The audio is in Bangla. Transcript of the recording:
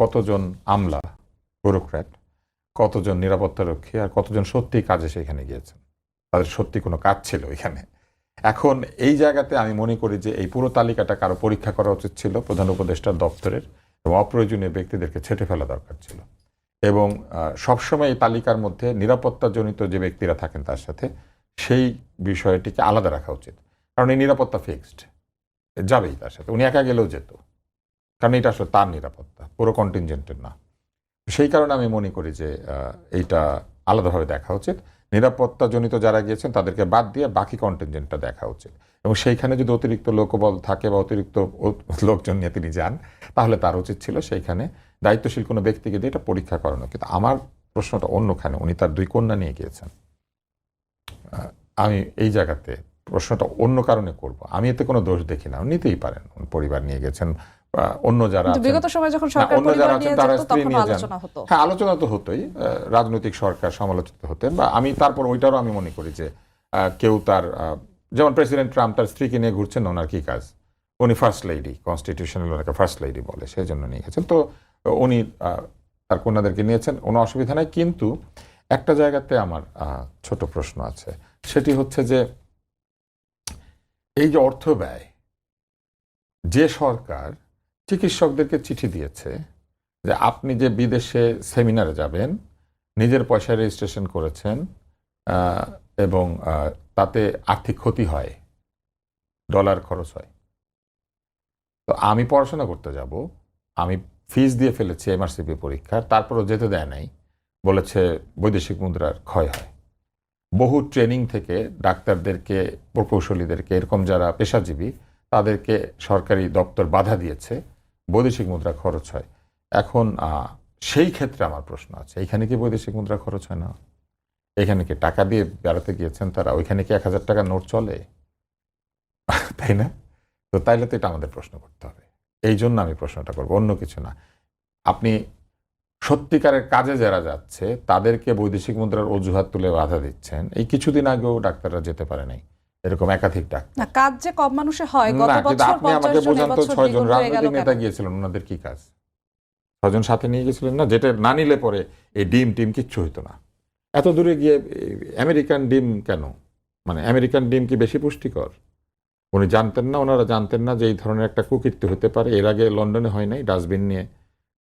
কতজন আমলা, ব্যুরোক্র্যাট, কতজন নিরাপত্তারক্ষী আর কতজন সত্যি কাজে সেখানে গিয়েছেন? তাদের সত্যি কোনো কাজ ছিল এখানে? এখন এই জায়গাতে আমি মনে করি যে এই পুরো তালিকাটা কারও পরীক্ষা করা উচিত ছিল, প্রধান উপদেষ্টার দপ্তরের এবং অপ্রয়োজনীয় ব্যক্তিদেরকে ছেটে ফেলা দরকার ছিল। এবং সবসময় এই তালিকার মধ্যে নিরাপত্তাজনিত যে ব্যক্তিরা থাকেন তার সাথে, সেই বিষয়টিকে আলাদা রাখা উচিত। কারণ এই নিরাপত্তা ফিক্সড যাবেই তার সাথে। উনি একা গেলেও যেত। কারণ এটা আসলে তার নিরাপত্তা, পুরো কন্টিনজেন্টের না। সেই কারণে আমি মনে করি যে এইটা আলাদাভাবে দেখা উচিত। নিরাপত্তাজনিত যারা গিয়েছেন, তাদেরকে বাদ দিয়ে বাকি কন্টিনজেন্টটা দেখা উচিত। এবং সেইখানে যদি অতিরিক্ত লোকবল থাকে বা অতিরিক্ত লোকজন নিয়ে তিনি যান, তাহলে তার উচিত ছিল সেইখানে দায়িত্বশীল কোনো ব্যক্তিকে দিয়ে এটা পরীক্ষা করানো। কিন্তু আমার প্রশ্নটা অন্যখানে, উনি তার দুই কন্যা নিয়ে গিয়েছেন। আমি এই জায়গাতে প্রশ্নটা অন্য কারণে করব। আমি এতে কোনো দোষ দেখি না। নিতেই পারেন। পরিবার নিয়ে গেছেন অন্য যারা বিগত সময় যখন সরকার অন্য যারা আছেন তারা স্ত্রী নিয়ে যান। আলোচনা হ্যাঁ আলোচনা তো হতোই। রাজনৈতিক সরকার সমালোচিত হতেন বা আমি তারপর ওইটারও আমি মনে করি যে কেউ তার যেমন প্রেসিডেন্ট ট্রাম্প তার স্ত্রীকে নিয়ে ঘুরছেন ওনার কি কাজ? উনি ফার্স্ট লেডি কনস্টিটিউশনাল ওনাকে ফার্স্ট লেডি বলে সেই জন্য নিয়ে গেছেন। তো উনি তার কন্যাদেরকে নিয়েছেন কোনো অসুবিধা নাই। কিন্তু একটা জায়গাতে আমার ছোট প্রশ্ন আছে। সেটি হচ্ছে যে এই যে অর্থ ব্যয় যে সরকার চিকিৎসকদেরকে চিঠি দিয়েছে যে আপনি যে বিদেশে সেমিনারে যাবেন, নিজের পয়সা রেজিস্ট্রেশন করেছেন এবং তাতে আর্থিক ক্ষতি হয়, ডলার খরচ হয়। তো আমি পড়াশোনা করতে যাব, আমি ফিস দিয়ে ফেলেছি এমআরসিপি পরীক্ষার, তারপরও যেতে দেয় নাই, বলেছে বৈদেশিক মুদ্রার ক্ষয় হয়। বহু ট্রেনিং থেকে ডাক্তারদেরকে, প্রকৌশলীদেরকে, এরকম যারা পেশাজীবী, তাদেরকে সরকারি দপ্তর বাধা দিয়েছে বৈদেশিক মুদ্রা খরচ হয়। এখন সেই ক্ষেত্রে আমার প্রশ্ন আছে, এখানে কি বৈদেশিক মুদ্রা খরচ হয় না? এখানে কি টাকা দিয়ে বেড়াতে গিয়েছেন তারা? ওইখানে কি এক হাজার টাকা নোট চলে? তাই না? তো তাইলে তো এটা আমাদের প্রশ্ন করতে হবে। এই জন্য আমি প্রশ্নটা করব, অন্য কিছু না। আপনি সত্যিকারের কাজে যারা যাচ্ছে, তাদেরকে বৈদেশিক মুদ্রার অজুহাত তুলে বাধা দিচ্ছেন। এই কিছুদিন আগেও ডাক্তাররা যেতে পারে নাই। এরকম একাধিক ডাক্তার না কাজ যে কম মানুষে হয় গত বছর আপনি আমাকে বোঝান তো ছয়জন রাজনৈতিক নেতা গিয়েছিলেন ওনাদের কি কাজ? ছজন সাথে নিয়ে গেছিলেন না যেটা না নিলে পরে এই ডিম টিম কিচ্ছু হইতো না। এত দূরে গিয়ে আমেরিকান ডিম কেন? মানে আমেরিকান ডিম কি বেশি পুষ্টিকর? উনি জানতেন না ওনারা জানতেন না যে এই ধরনের একটা কুকীর্তি হতে পারে। এর আগে লন্ডনে হয় নাই ডাস্টবিন নিয়ে